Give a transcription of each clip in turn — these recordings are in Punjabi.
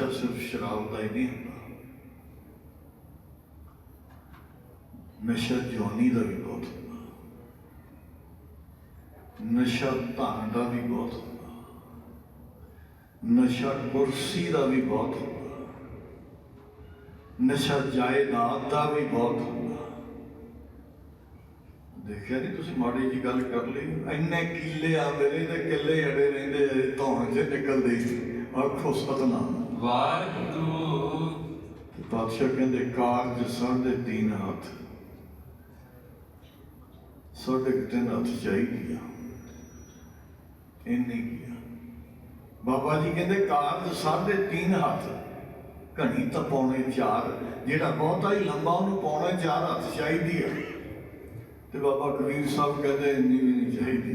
ਨਸ਼ਾ ਸਿਰਫ ਸ਼ਰਾਬ ਦਾ ਹੀ ਨਹੀਂ ਹੁੰਦਾ ਨਸ਼ਾ ਜਵਾਨੀ ਦਾ ਵੀ ਬਹੁਤ ਹੁੰਦਾ ਨਸ਼ਾ ਧਨ ਦਾ ਵੀ ਬਹੁਤ ਹੁੰਦਾ ਨਸ਼ਾ ਕੁਰਸੀ ਦਾ ਵੀ ਬਹੁਤ ਹੁੰਦਾ ਨਸ਼ਾ ਜਾਇਦਾਦ ਦਾ ਵੀ ਬਹੁਤ ਹੁੰਦਾ ਦੇਖਿਆ ਨਹੀਂ ਤੁਸੀਂ ਮਾੜੀ ਜੀ ਗੱਲ ਕਰ ਲਈ ਇੰਨੇ ਕਿੱਲੇ ਆ ਮੇਰੇ ਤੇ ਕਿੱਲੇ ਅੜੇ ਰਹਿੰਦੇ ਆ ਧੌਣ ਚ ਨਿਕਲਦੇ ਹੀ। ਆਖੋ ਸਤਨਾਮ ਵਾਹਿਗੁਰੂ। ਤੇ ਪਾਤਸ਼ਾਹ ਕਹਿੰਦੇ, ਕਾਰਜ ਸਾਢੇ ਤਿੰਨ ਹੱਥ। ਸਾਢੇ ਤਿੰਨ ਹੱਥ ਚਾਹੀਦੀ ਆ ਇੰਨੀ ਕੀ ਆ। ਬਾਬਾ ਜੀ ਕਹਿੰਦੇ, ਕਾਰਜ ਸਾਢੇ ਤਿੰਨ ਹੱਥ। ਘਣੀ ਤਾਂ ਪੌਣੇ ਚਾਰ, ਜਿਹੜਾ ਬਹੁਤਾ ਹੀ ਲੰਬਾ ਉਹਨੂੰ ਪੌਣੇ ਚਾਰ ਹੱਥ ਚਾਹੀਦੀ ਆ। ਤੇ ਬਾਬਾ ਕਬੀਰ ਸਾਹਿਬ ਕਹਿੰਦੇ, ਇੰਨੀ ਵੀ ਨਹੀਂ ਚਾਹੀਦੀ।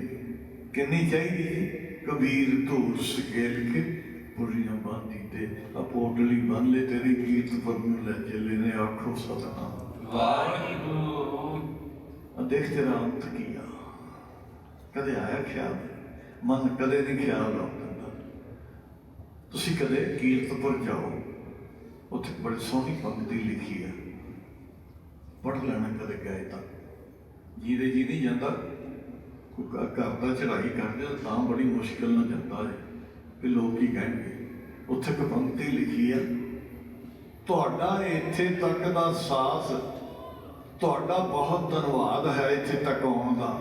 ਕਿੰਨੀ ਚਾਹੀਦੀ ਕਬੀਰ ਧੂਰ ਸਕੇਲ ਕੇ ਪੁਰੀਆਂ ਬਾਂਦੀ ਤੇ ਆਪੋਟਲੀ ਬੰਨ ਲੈ ਤੇਰੀ ਕੀਰਤ ਨੂੰ ਲੈ ਚੱਲੇ ਨੇ ਆਖੋ ਸਤਨਾਮ। ਵਾਹਿਗੁਰੂ। ਆ ਦੇਖ ਤੇਰਾ ਅੰਤ ਕੀ ਆ। ਕਦੇ ਆਇਆ ਖਿਆਲ? ਮਨ ਕਦੇ ਨਹੀਂ ਖਿਆਲ ਆਉਂਦਾ ਤੁਸੀਂ ਕਦੇ ਕੀਰਤਪੁਰ ਜਾਓ ਉੱਥੇ ਬੜੀ ਸੋਹਣੀ ਪੰਕਤੀ ਲਿਖੀ ਆ। ਪੜ੍ਹ ਲੈਣਾ ਕਦੇ ਗਏ ਤਾਂ। ਜਿਹਦੇ ਜੀ ਨਹੀਂ ਜਾਂਦਾ। ਕੋਈ ਘ- ਘਰ ਦਾ ਚੜਾਈ ਕਰਦੇ ਤਾਂ ਬੜੀ ਮੁਸ਼ਕਿਲ ਨਾਲ ਜਾਂਦਾ ਹੈ ਕਿ ਲੋਕ ਕੀ ਕਹਿਣਗੇ, ਉੱਥੇ ਇੱਕ ਪੰਕਤੀ ਲਿਖੀ ਆ। ਤੁਹਾਡਾ ਇੱਥੇ ਤੱਕ ਦਾ ਸਾਥ ਤੁਹਾਡਾ ਬਹੁਤ ਧੰਨਵਾਦ ਹੈ ਇੱਥੇ ਤੱਕ ਆਉਣ ਦਾ।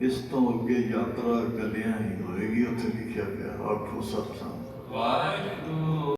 ਇਸ ਤੋਂ ਅੱਗੇ ਯਾਤਰਾ ਗੱਲਿਆਂ ਹੀ ਹੋਏਗੀ, ਉੱਥੇ ਲਿਖਿਆ ਗਿਆ ਆਖੋ ਸਤਸੰਗ ਵਾਹਿਗੁਰੂ।